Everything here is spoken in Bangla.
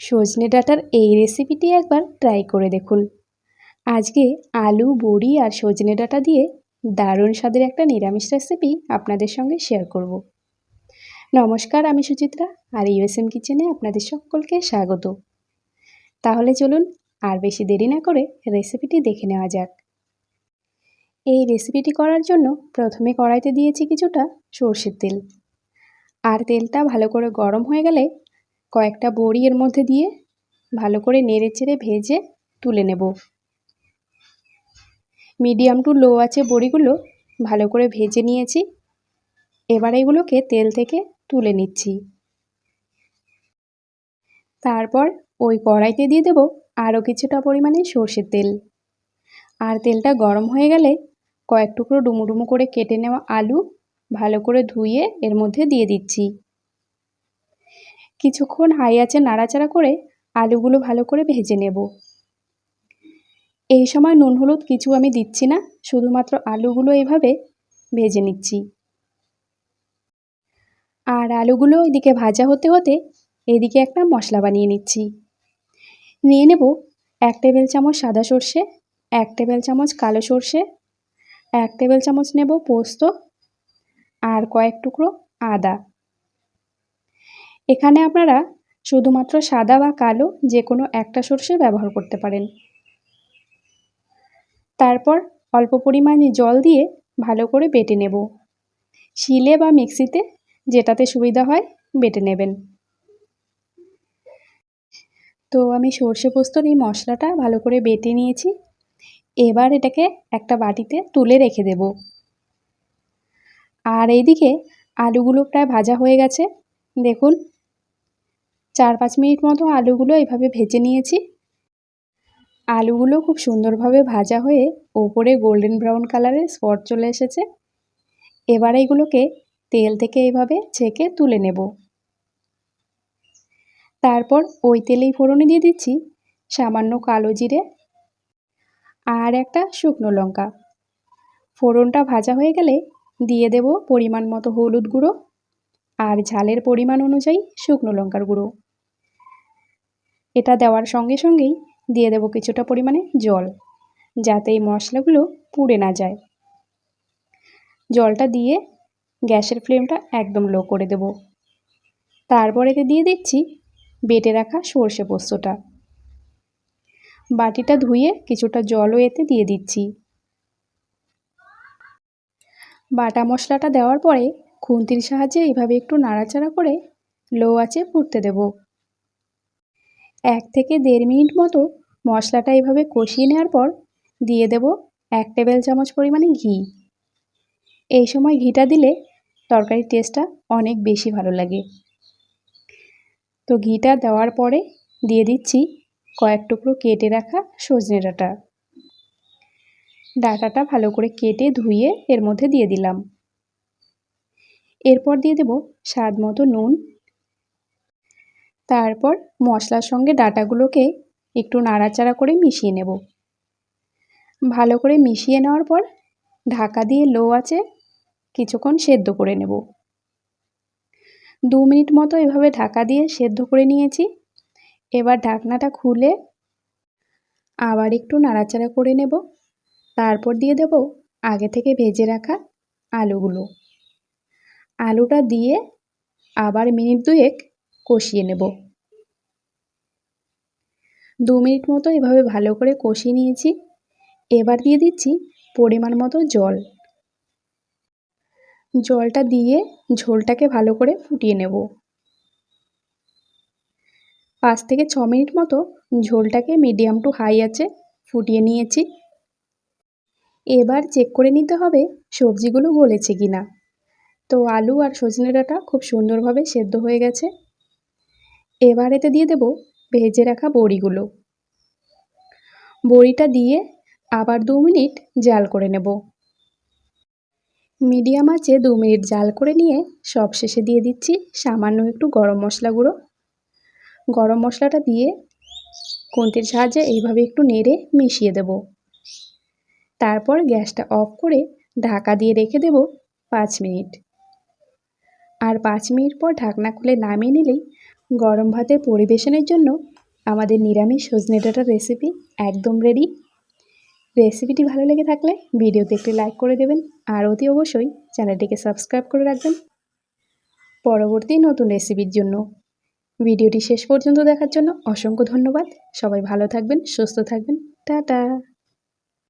সজনে ডাঁটার এই রেসিপিটি একবার ট্রাই করে দেখুন। আজকে আলু, বড়ি আর সজনে ডাঁটা দিয়ে দারুণ স্বাদের একটা নিরামিষ রেসিপি আপনাদের সঙ্গে শেয়ার করব। নমস্কার, আমি সুচিত্রা আর ইউএসএম কিচেনে আপনাদের সকলকে স্বাগত। তাহলে চলুন আর বেশি দেরি না করে রেসিপিটি দেখে নেওয়া যাক। এই রেসিপিটি করার জন্য প্রথমে কড়াইতে দিয়েছি কিছুটা সর্ষের তেল। আর তেলটা ভালো করে গরম হয়ে গেলে কয়েকটা বড়ি এর মধ্যে দিয়ে ভালো করে নেড়ে চেড়ে ভেজে তুলে নেব। মিডিয়াম টু লো আছে বড়িগুলো ভালো করে ভেজে নিয়েছি। এবার এগুলোকে তেল থেকে তুলে নিচ্ছি। তারপর ওই কড়াইতে দিয়ে দেব আরও কিছুটা পরিমাণে সর্ষের তেল। আর তেলটা গরম হয়ে গেলে কয়েক টুকরো ডুমো ডুমো করে কেটে নেওয়া আলু ভালো করে ধুয়ে এর মধ্যে দিয়ে দিচ্ছি। কিছুক্ষণ হাই আছে নাড়াচাড়া করে আলুগুলো ভালো করে ভেজে নেব। এই সময় নুন হলুদ কিছু আমি দিচ্ছি না, শুধুমাত্র আলুগুলো এভাবে ভেজে নিচ্ছি। আর আলুগুলো এদিকে ভাজা হতে হতে এদিকে একটা মশলা বানিয়ে নিচ্ছি। নিয়ে নেব এক টেবিল চামচ সাদা সর্ষে, এক টেবিল চামচ কালো সর্ষে, এক টেবিল চামচ নেব পোস্ত আর কয়েক টুকরো আদা। এখানে আপনারা শুধুমাত্র সাদা বা কালো যে কোনো একটা সর্ষে ব্যবহার করতে পারেন। তারপর অল্প পরিমাণে জল দিয়ে ভালো করে বেটে নেব। শিলে বা মিক্সিতে যেটাতে সুবিধা হয় বেটে নেবেন। তো আমি সর্ষে পোস্তর এই মশলাটা ভালো করে বেটে নিয়েছি। এবার এটাকে একটা বাটিতে তুলে রেখে দেব। আর এইদিকে আলুগুলো প্রায় ভাজা হয়ে গেছে। দেখুন চার পাঁচ মিনিট মতো আলুগুলো এইভাবে ভেজে নিয়েছি। আলুগুলো খুব সুন্দরভাবে ভাজা হয়ে ওপরে গোল্ডেন ব্রাউন কালারের স্পট চলে এসেছে। এবার এইগুলোকে তেল থেকে এইভাবে ছেঁকে তুলে নেব। তারপর ওই তেলেই ফোড়নে দিয়ে দিচ্ছি সামান্য কালো জিরে আর একটা শুকনো লঙ্কা। ফোড়নটা ভাজা হয়ে গেলে দিয়ে দেব পরিমাণ মতো হলুদ গুঁড়ো আর ঝালের পরিমাণ অনুযায়ী শুকনো লঙ্কার গুঁড়ো। এটা দেওয়ার সঙ্গে সঙ্গেই দিয়ে দেব কিছুটা পরিমাণে জল, যাতে এই মশলাগুলো পুড়ে না যায়। জলটা দিয়ে গ্যাসের ফ্লেমটা একদম লো করে দেব। তারপর এতে দিয়ে দিচ্ছি বেটে রাখা সর্ষে পোস্তটা। বাটিটা ধুয়ে কিছুটা জলও এতে দিয়ে দিচ্ছি। বাটা মশলাটা দেওয়ার পরে খুন্তির সাহায্যে এইভাবে একটু নাড়াচাড়া করে লো আছে ফুটতে দেব। এক থেকে দেড় মিনিট মতো মশলাটা এইভাবে কষিয়ে নেওয়ার পর দিয়ে দেব এক টেবিল চামচ পরিমাণে ঘি। এই সময় ঘিটা দিলে তরকারির টেস্টটা অনেক বেশি ভালো লাগে। তো ঘিটা দেওয়ার পরে দিয়ে দিচ্ছি কয়েক টুকরো কেটে রাখা সজনে ডাঁটা। ডাঁটাটা ভালো করে কেটে ধুয়ে এর মধ্যে দিয়ে দিলাম। এরপর দিয়ে দেব স্বাদ মতো নুন তারপর মশলার সঙ্গে ডাটাগুলোকে একটু নাড়াচাড়া করে মিশিয়ে নেব। ভালো করে মিশিয়ে নেওয়ার পর ঢাকা দিয়ে লো আছে কিছুক্ষণ সেদ্ধ করে নেব। দু মিনিট মতো এভাবে ঢাকা দিয়ে সেদ্ধ করে নিয়েছি। এবার ঢাকনাটা খুলে আবার একটু নাড়াচাড়া করে নেব। তারপর দিয়ে দেব আগে থেকে ভেজে রাখা আলুগুলো। আলুটা দিয়ে আবার মিনিট দুয়েক কষিয়ে নেব। দু মিনিট মতো এভাবে ভালো করে কষিয়ে নিয়েছি। এবার দিয়ে দিচ্ছি পরিমাণ মতো জল। জলটা দিয়ে ঝোলটাকে ভালো করে ফুটিয়ে নেব। পাঁচ থেকে ছ মিনিট মতো ঝোলটাকে মিডিয়াম টু হাই আছে ফুটিয়ে নিয়েছি। এবার চেক করে নিতে হবে সবজিগুলো গলেছে কি না তো আলু আর সজনে ডাঁটা খুব সুন্দরভাবে সেদ্ধ হয়ে গেছে। এবার এতে দিয়ে দেব ভেজে রাখা বড়িগুলো। বড়িটা দিয়ে আবার দু মিনিট জাল করে নেব। মিডিয়াম আঁচে দু মিনিট জাল করে নিয়ে সব শেষে দিয়ে দিচ্ছি সামান্য একটু গরম মশলা গুঁড়ো। গরম মশলাটা দিয়ে কোন্তির সাহায্যে এইভাবে একটু নেড়ে মিশিয়ে দেব। তারপর গ্যাসটা অফ করে ঢাকা দিয়ে রেখে দেব পাঁচ মিনিট। আর পাঁচ মিনিট পর ঢাকনা খুলে নামিয়ে নিলেই গরম ভাতের পরিবেশনের জন্য আমাদের নিরামিষ সজনে ডাঁটার রেসিপি একদম রেডি রেসিপিটি ভালো লেগে থাকলে ভিডিওতে একটি লাইক করে দেবেন আর অতি অবশ্যই চ্যানেলটিকে সাবস্ক্রাইব করে রাখবেন। পরবর্তী নতুন রেসিপির জন্য। ভিডিওটি শেষ পর্যন্ত দেখার জন্য অসংখ্য ধন্যবাদ। সবাই ভালো থাকবেন, সুস্থ থাকবেন। টাটা!